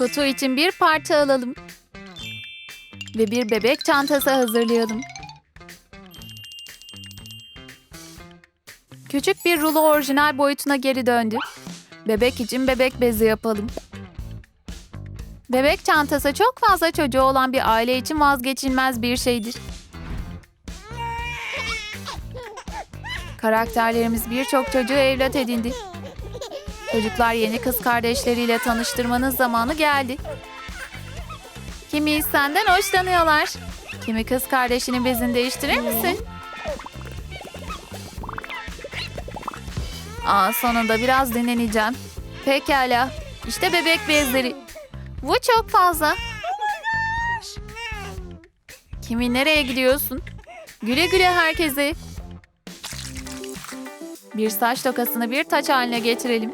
Kutu için bir parça alalım. Ve bir bebek çantası hazırlayalım. Küçük bir rulo orijinal boyutuna geri döndü. Bebek için bebek bezi yapalım. Bebek çantası çok fazla çocuğu olan bir aile için vazgeçilmez bir şeydir. Karakterlerimiz birçok çocuğu evlat edindi. Çocuklar yeni kız kardeşleriyle tanıştırmanın zamanı geldi. Kimi senden hoşlanıyorlar. Kimi kız kardeşinin bezini değiştirir misin? Aa, sonunda biraz dinleneceğim. Pekala. İşte bebek bezleri. Bu çok fazla. Kimi nereye gidiyorsun? Güle güle herkese. Bir saç tokasını bir taç haline getirelim.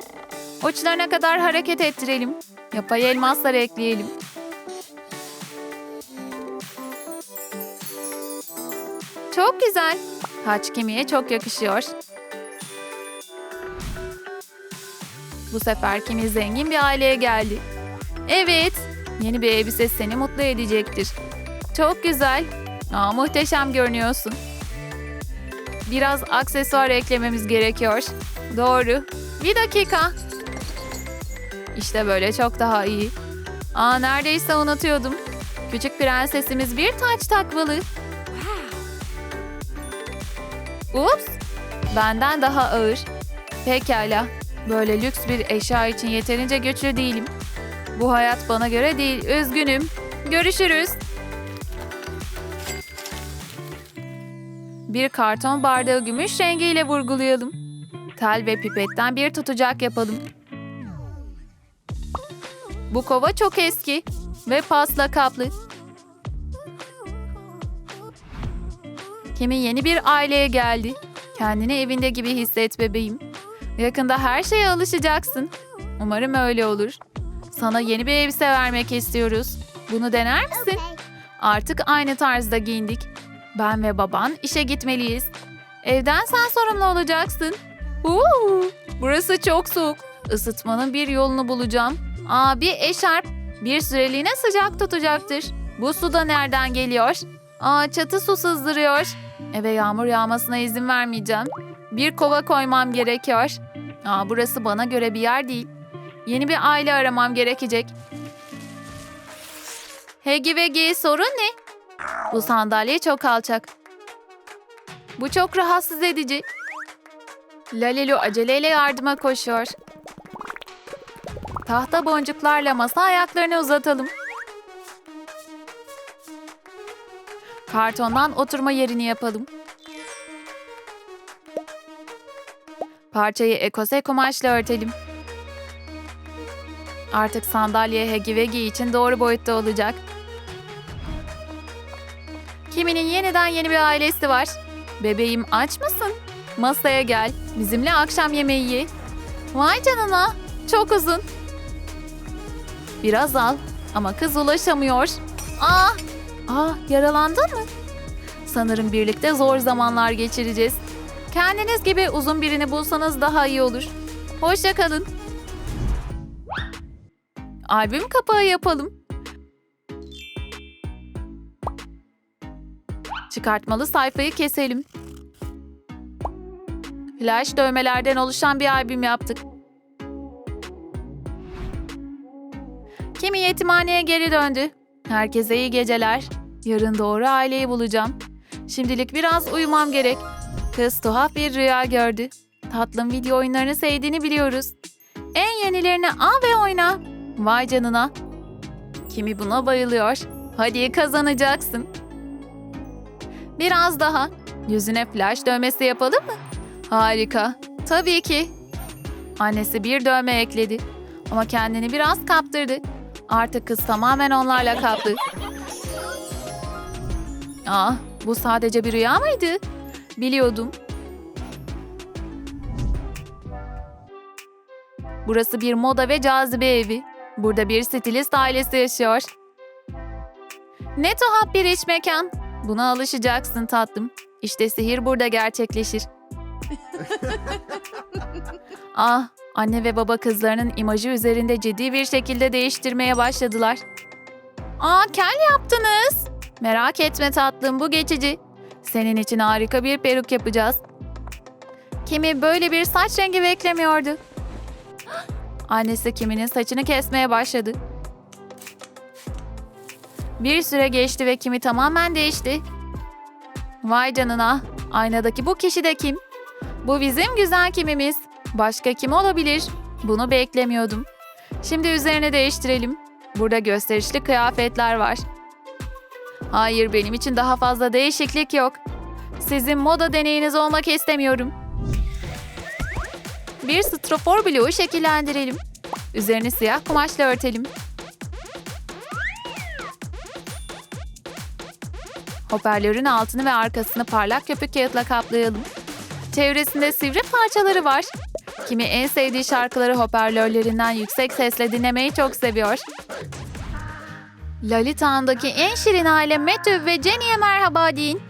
Uçlarına kadar hareket ettirelim. Yapay elmaslar ekleyelim. Çok güzel. Taç kemiğe çok yakışıyor. Bu sefer kimi zengin bir aileye geldi. Evet, yeni bir elbise seni mutlu edecektir. Çok güzel. Aa, muhteşem görünüyorsun. Biraz aksesuar eklememiz gerekiyor. Doğru. Bir dakika. İşte böyle çok daha iyi. Aa neredeyse unutuyordum. Küçük prensesimiz bir taç takmalı. Ups. Benden daha ağır. Pekala. Böyle lüks bir eşya için yeterince güçlü değilim. Bu hayat bana göre değil. Üzgünüm. Görüşürüz. Bir karton bardağı gümüş rengiyle vurgulayalım. Tel ve pipetten bir tutacak yapalım. Bu kova çok eski ve pasla kaplı. Kimi yeni bir aileye geldi. Kendini evinde gibi hisset bebeğim. Yakında her şeye alışacaksın. Umarım öyle olur. Sana yeni bir elbise vermek istiyoruz. Bunu dener misin? Artık aynı tarzda giyindik. Ben ve baban işe gitmeliyiz. Evden sen sorumlu olacaksın. Uuu, burası çok soğuk. Isıtmanın bir yolunu bulacağım. Aa, bir eşarp bir süreliğine sıcak tutacaktır. Bu su da nereden geliyor? Aa, çatı su sızdırıyor. Eve yağmur yağmasına izin vermeyeceğim. Bir kova koymam gerekiyor. Aa, burası bana göre bir yer değil. Yeni bir aile aramam gerekecek. Hegi ve G sorun ne? Bu sandalye çok alçak. Bu çok rahatsız edici. Lalelu aceleyle yardıma koşuyor. Tahta boncuklarla masa ayaklarını uzatalım. Kartondan oturma yerini yapalım. Parçayı ekose kumaşla örtelim. Artık sandalye Hegi Vegi için doğru boyutta olacak. Kiminin yeniden yeni bir ailesi var. Bebeğim aç mısın? Masaya gel. Bizimle akşam yemeği ye. Vay canına. Çok uzun. Biraz al. Ama kız ulaşamıyor. Aa! Aa, yaralandın mı? Sanırım birlikte zor zamanlar geçireceğiz. Kendiniz gibi uzun birini bulsanız daha iyi olur. Hoşça kalın. Albüm kapağı yapalım. Çıkartmalı sayfayı keselim. Flash dövmelerden oluşan bir albüm yaptık. Kimi yetimhaneye geri döndü. Herkese iyi geceler. Yarın doğru aileyi bulacağım. Şimdilik biraz uyumam gerek. Kız tuhaf bir rüya gördü. Tatlım video oyunlarını sevdiğini biliyoruz. En yenilerini al ve oyna. Vay canına. Kimi buna bayılıyor. Hadi kazanacaksın. Biraz daha. Yüzüne flash dövmesi yapalım mı? Harika. Tabii ki. Annesi bir dövme ekledi. Ama kendini biraz kaptırdı. Artık kız tamamen onlarla kaplı. Ah, bu sadece bir rüya mıydı? Biliyordum. Burası bir moda ve cazibe evi. Burada bir stilist ailesi yaşıyor. Ne tuhaf bir iç mekan. Buna alışacaksın tatlım. İşte sihir burada gerçekleşir. ah, Anne ve baba kızlarının imajı üzerinde ciddi bir şekilde değiştirmeye başladılar. Aa kel yaptınız. Merak etme tatlım bu geçici. Senin için harika bir peruk yapacağız. Kimi böyle bir saç rengi beklemiyordu. Annesi Kimi'nin saçını kesmeye başladı. Bir süre geçti ve Kimi tamamen değişti. Vay canına, aynadaki bu kişi de kim? Bu bizim güzel Kimimiz. Başka kim olabilir? Bunu beklemiyordum. Şimdi üzerine değiştirelim. Burada gösterişli kıyafetler var. Hayır, benim için daha fazla değişiklik yok. Sizin moda deneyiniz olmak istemiyorum. Bir strafor bloğu şekillendirelim. Üzerini siyah kumaşla örtelim. Hoparlörün altını ve arkasını parlak köpük kağıtla kaplayalım. Çevresinde sivri parçaları var. Kimi en sevdiği şarkıları hoparlörlerinden yüksek sesle dinlemeyi çok seviyor. Lolita'ndaki en şirin aile Matthew ve Jenny'e merhaba deyin.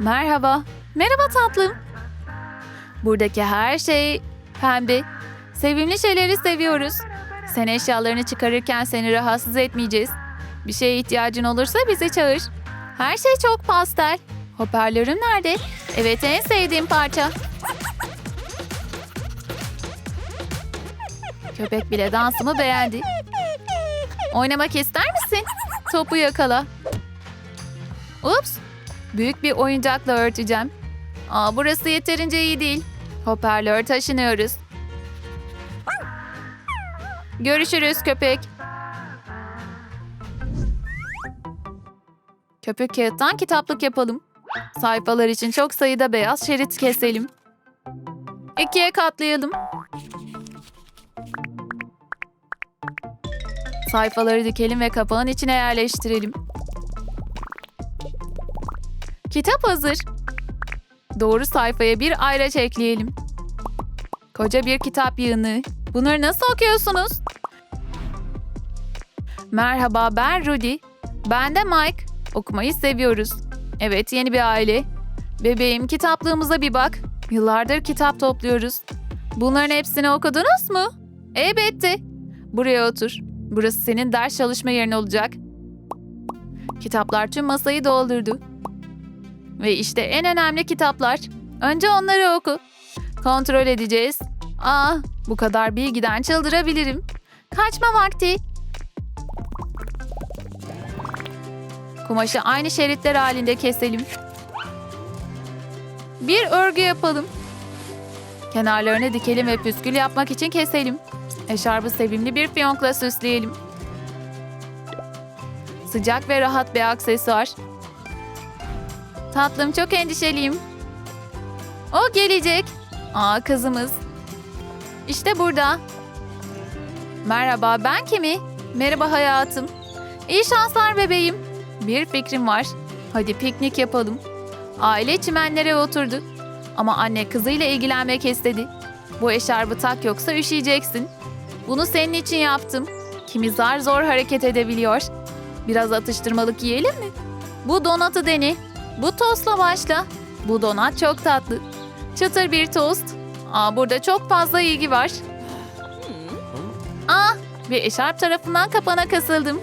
Merhaba. Merhaba tatlım. Buradaki her şey pembe. Sevimli şeyleri seviyoruz. Sen eşyalarını çıkarırken seni rahatsız etmeyeceğiz. Bir şeye ihtiyacın olursa bizi çağır. Her şey çok pastel. Hoparlörüm nerede? Evet en sevdiğim parça. Köpek bile dansımı beğendi. Oynamak ister misin? Topu yakala. Ups. Büyük bir oyuncakla örteceğim. Aa, burası yeterince iyi değil. Hoparlör taşınıyoruz. Görüşürüz köpek. Köpük kağıttan kitaplık yapalım. Sayfalar için çok sayıda beyaz şerit keselim. İkiye katlayalım. Sayfaları dikelim ve kapağın içine yerleştirelim. Kitap hazır. Doğru sayfaya bir ayraç ekleyelim. Koca bir kitap yığını. Bunları nasıl okuyorsunuz? Merhaba ben Rudy. Ben de Mike. Okumayı seviyoruz. Evet yeni bir aile. Bebeğim kitaplığımıza bir bak. Yıllardır kitap topluyoruz. Bunların hepsini okudunuz mu? Elbette. Buraya otur. Burası senin ders çalışma yerin olacak. Kitaplar tüm masayı doldurdu. Ve işte en önemli kitaplar. Önce onları oku. Kontrol edeceğiz. Aa, bu kadar bilgiden çıldırabilirim. Kaçma vakti. Kumaşı aynı şeritler halinde keselim. Bir örgü yapalım. Kenarlarını dikelim ve püskül yapmak için keselim. Eşarbı sevimli bir fiyonkla süsleyelim. Sıcak ve rahat bir aksesuar. Tatlım çok endişeliyim. O gelecek. Aa kızımız. İşte burada. Merhaba ben Kimi? Merhaba hayatım. İyi şanslar bebeğim. Bir fikrim var. Hadi piknik yapalım. Aile çimenlere oturdu. Ama anne kızıyla ilgilenmek istedi. Bu eşarbı tak yoksa üşüyeceksin. Bunu senin için yaptım. Kimi zar zor hareket edebiliyor. Biraz atıştırmalık yiyelim mi? Bu donatı dene. Bu tostla başla. Bu donat çok tatlı. Çıtır bir tost. Aa, burada çok fazla ilgi var. Aa, bir eşarp tarafından kapana kasıldım.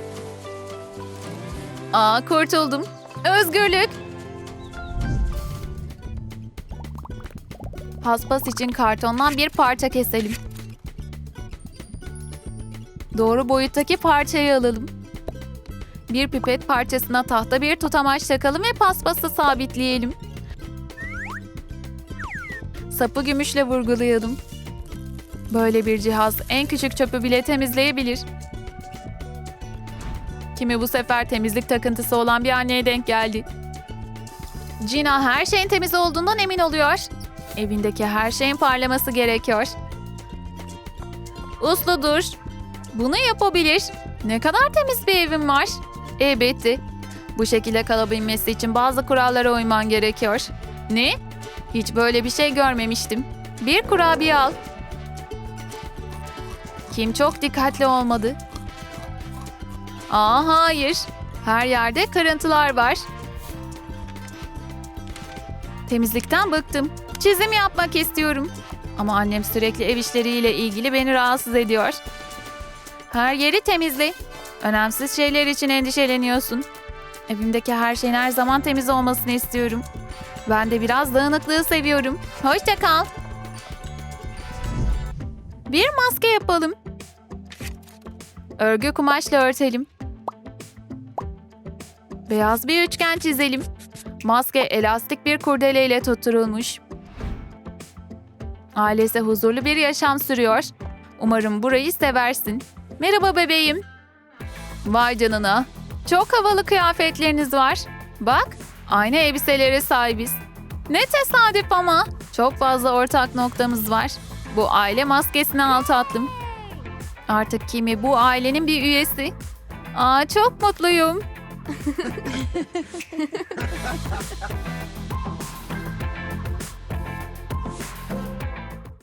Aa, kurtuldum. Özgürlük. Paspas için kartondan bir parça keselim. Doğru boyuttaki parçayı alalım. Bir pipet parçasına tahta bir tutamaç takalım ve paspası sabitleyelim. Sapı gümüşle vurgulayalım. Böyle bir cihaz en küçük çöpü bile temizleyebilir. Kimi bu sefer temizlik takıntısı olan bir anneye denk geldi. Gina her şeyin temiz olduğundan emin oluyor. Evindeki her şeyin parlaması gerekiyor. Uslu dur. Bunu yapabilir. Ne kadar temiz bir evim var. Elbette. Bu şekilde kalabilmesi için bazı kurallara uyman gerekiyor. Ne? Hiç böyle bir şey görmemiştim. Bir kurabiye al. Kim çok dikkatli olmadı. Aa hayır. Her yerde kırıntılar var. Temizlikten bıktım. Çizim yapmak istiyorum. Ama annem sürekli ev işleriyle ilgili beni rahatsız ediyor. Her yeri temizle. Önemsiz şeyler için endişeleniyorsun. Evimdeki her şeyin her zaman temiz olmasını istiyorum. Ben de biraz dağınıklığı seviyorum. Hoşça kal. Bir maske yapalım. Örgü kumaşla örtelim. Beyaz bir üçgen çizelim. Maske elastik bir kurdeleyle tutturulmuş. Ailesi huzurlu bir yaşam sürüyor. Umarım burayı seversin. Merhaba bebeğim. Vay canına. Çok havalı kıyafetleriniz var. Bak, aynı elbiselere sahibiz. Ne tesadüf ama. Çok fazla ortak noktamız var. Bu aile maskesini al tatlım. Artık Kimi bu ailenin bir üyesi. Aa çok mutluyum.